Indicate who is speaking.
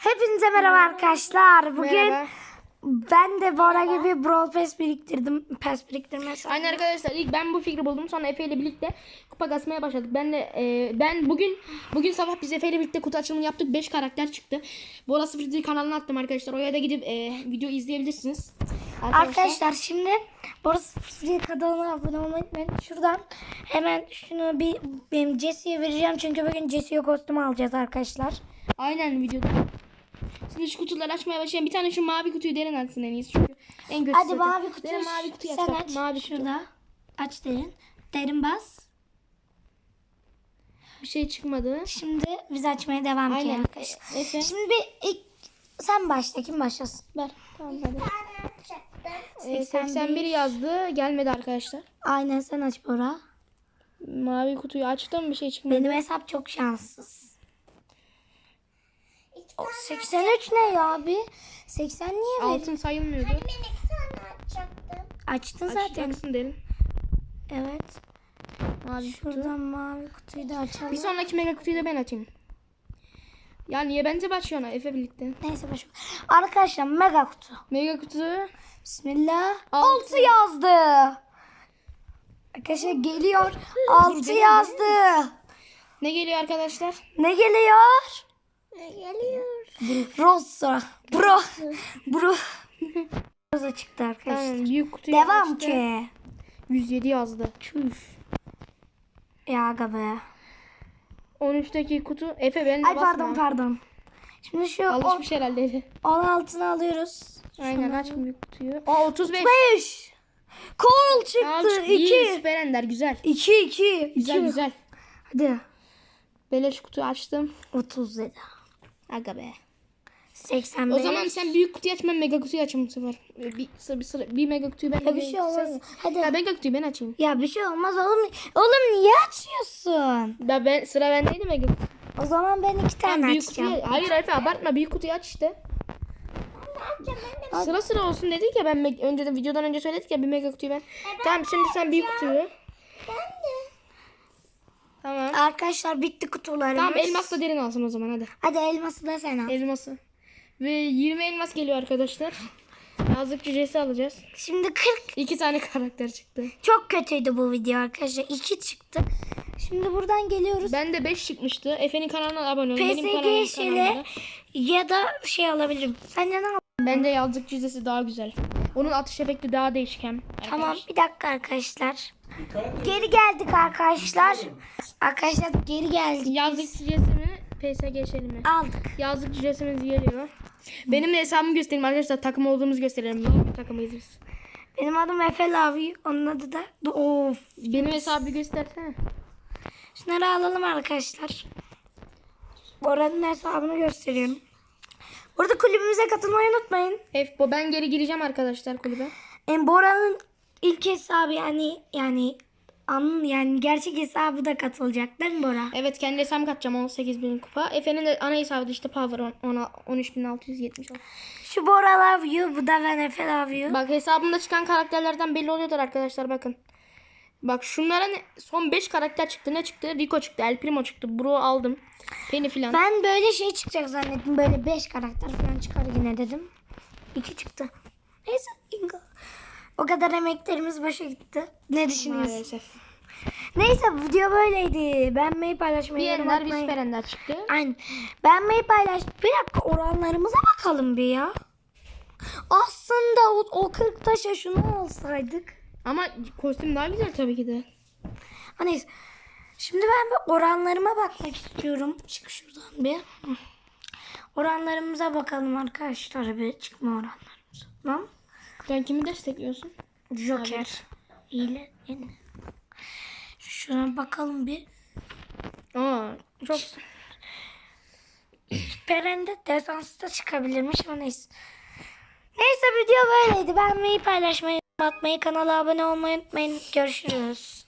Speaker 1: Hepinize merhaba arkadaşlar. Bugün
Speaker 2: Merhaba.
Speaker 1: ben de Bora gibi Brawl Pass biriktirdim. Pass biriktirme hesabı.
Speaker 2: Aynen arkadaşlar ilk ben bu fikri buldum sonra Efe ile birlikte kupa kasmaya başladık. Ben de e, ben bugün bugün sabah biz Efe ile birlikte kutu açılımı yaptık. 5 karakter çıktı. Bora 01 kanalına attım arkadaşlar. Oraya da gidip e, video izleyebilirsiniz.
Speaker 1: Arkadaşlar şimdi Bora 01 kanalına abone olmayı unutmayın. Şuradan hemen şunu bir benim Jesse'ye vereceğim. Çünkü bugün Jesse'ye kostüm alacağız arkadaşlar.
Speaker 2: Aynen videoda. Şimdi şu kutuları açmaya başlayalım. Bir tane şu mavi kutuyu derin açsın en iyisi çünkü en kötüsü.
Speaker 1: Hadi
Speaker 2: zaten.
Speaker 1: mavi kutu.
Speaker 2: Derin mavi kutuyu
Speaker 1: Sen
Speaker 2: aç. Mavi kutu.
Speaker 1: Şurada. Aç derin. Derin bas.
Speaker 2: Bir şey çıkmadı.
Speaker 1: Şimdi biz açmaya devam edelim
Speaker 2: Aynen.
Speaker 1: arkadaşlar.
Speaker 2: E, Efe.
Speaker 1: Şimdi bir ilk sen başla. Kim başlasın?
Speaker 2: Ver. Tamam hadi. E,
Speaker 1: 81.
Speaker 2: 81 yazdı. Gelmedi arkadaşlar.
Speaker 1: Aynen sen aç Bora.
Speaker 2: Mavi kutuyu açtım bir şey çıkmadı.
Speaker 1: Benim hesap çok şanssız. O 83 ne ya abi? 80 niye ver?
Speaker 2: Altın sayılmıyordu.
Speaker 1: Açtın zaten.
Speaker 2: Açacaksın derin.
Speaker 1: Evet.
Speaker 2: Mavi kutu.
Speaker 1: Şuradan mavi kutuyu da açalım.
Speaker 2: Bir sonraki mega kutuyu da ben açayım. Ya niye bence başlıyor Efe birlikte?
Speaker 1: Neyse baş. Arkadaşlar mega kutu.
Speaker 2: Mega kutu.
Speaker 1: Bismillah.
Speaker 2: Altı.
Speaker 1: 6 yazdı. Arkadaşlar geliyor. 6 yazdı.
Speaker 2: Ne geliyor arkadaşlar?
Speaker 1: Ne geliyor? Ne geliyor? Rosa. Bro. Bro. Rosa çıktı arkadaşlar.
Speaker 2: Aynen büyük kutuyu
Speaker 1: Devam
Speaker 2: açtı.
Speaker 1: ki.
Speaker 2: 107 yazdı.
Speaker 1: Çüş. Ya aga be.
Speaker 2: 13'teki kutu. Efe ben de
Speaker 1: Ay
Speaker 2: basma.
Speaker 1: pardon pardon. Şimdi şu
Speaker 2: Alışmış herhalde Efe.
Speaker 1: 16'ını alıyoruz.
Speaker 2: Aynen aç büyük kutuyu. Aa 35.
Speaker 1: 5. Coral
Speaker 2: Aa,
Speaker 1: çıktı.
Speaker 2: çıktı. İyi,
Speaker 1: 2.
Speaker 2: Süper Ender güzel.
Speaker 1: 2 2.
Speaker 2: Güzel güzel.
Speaker 1: Hadi.
Speaker 2: Beleş kutuyu açtım.
Speaker 1: 37.
Speaker 2: Aga be.
Speaker 1: 85.
Speaker 2: O zaman sen büyük kutuyu aç ben mega kutuyu açayım bu sefer. Ee, Bir, sıra, bir, sıra, bir mega kutuyu ben
Speaker 1: Ya bir şey olmaz. Hadi.
Speaker 2: Ya mega kutuyu ben açayım.
Speaker 1: Ya bir şey olmaz oğlum. Oğlum niye açıyorsun?
Speaker 2: Ya ben sıra bendeydi mega kutu.
Speaker 1: O zaman ben iki tane
Speaker 2: büyük
Speaker 1: açacağım.
Speaker 2: kutuyu, hayır Efe abartma büyük kutuyu aç işte. Sıra sıra olsun dedik ya ben önceden videodan önce söyledik ya bir mega kutuyu ben. Tamam şimdi sen büyük kutuyu. Tamam.
Speaker 1: Arkadaşlar bitti kutularımız.
Speaker 2: Tamam elmas da derin alsın o zaman hadi.
Speaker 1: Hadi elması da sen al.
Speaker 2: Elması. Ve 20 elmas geliyor arkadaşlar. Yazlık cücesi alacağız.
Speaker 1: Şimdi 40
Speaker 2: İki tane karakter çıktı.
Speaker 1: çok kötüydü bu video arkadaşlar. 2 çıktı. Şimdi buradan geliyoruz.
Speaker 2: Ben de 5 çıkmıştı. Efe'nin kanalına abone olun. Benim kanalım
Speaker 1: PSG şeyle
Speaker 2: kanalımda.
Speaker 1: ya da şey alabilirim. Sence ne al?
Speaker 2: Bence yazlık cüzesi daha güzel. Onun atış efekti daha değişik hem.
Speaker 1: Tamam bir dakika arkadaşlar. Geri geldik arkadaşlar. Arkadaşlar geri geldik.
Speaker 2: Yazlık cüzesini PSG geçelim mi?
Speaker 1: Aldık.
Speaker 2: Yazlık cüzesimiz geliyor. Benim de hesabımı göstereyim arkadaşlar. Takım olduğumuzu gösterelim. Bir takımıyız biz.
Speaker 1: Benim adım Efe Lavi. Onun adı da of.
Speaker 2: Benim hesabı göstersene.
Speaker 1: Şunları alalım arkadaşlar. Bora'nın hesabını gösteriyorum. Burada kulübümüze katılmayı unutmayın.
Speaker 2: F bu ben geri gireceğim arkadaşlar kulübe.
Speaker 1: En Bora'nın ilk hesabı yani yani anın yani gerçek hesabı da katılacak değil mi Bora?
Speaker 2: Evet kendi hesabımı katacağım 18 bin kupa. Efe'nin de ana hesabı da işte Power 10, 13.670.
Speaker 1: Şu Bora Love You, bu da ben Efe Love You.
Speaker 2: Bak hesabımda çıkan karakterlerden belli oluyordur arkadaşlar bakın. Bak şunların son 5 karakter çıktı. Ne çıktı? Rico çıktı, El Primo çıktı, Bro aldım. Penny filan.
Speaker 1: Ben böyle şey çıkacak zannettim. Böyle 5 karakter falan çıkar yine dedim. 2 çıktı. Neyse. O kadar emeklerimiz boşa gitti. Ne düşünüyorsun?
Speaker 2: Maalesef.
Speaker 1: Neyse video böyleydi. Beğenmeyi paylaşmayı
Speaker 2: Bir
Speaker 1: atmayı-
Speaker 2: süper ender çıktı.
Speaker 1: Aynen. Beğenmeyi paylaş. Bir dakika oranlarımıza bakalım bir ya. Aslında o, o 40 taşa şunu alsaydık.
Speaker 2: Ama kostüm daha güzel tabii ki de.
Speaker 1: Ha neyse. Şimdi ben bir oranlarıma bakmak istiyorum. Çık şuradan bir. Oranlarımıza bakalım arkadaşlar. Bir çıkma oranlarımıza. Tamam.
Speaker 2: Sen kimi destekliyorsun?
Speaker 1: Joker. İyile. Şuna bakalım bir.
Speaker 2: Aa, çok
Speaker 1: Perende desansı da çıkabilirmiş ama neyse. Neyse video böyleydi. Beğenmeyi paylaşmayı, atmayı, kanala abone olmayı unutmayın. Görüşürüz.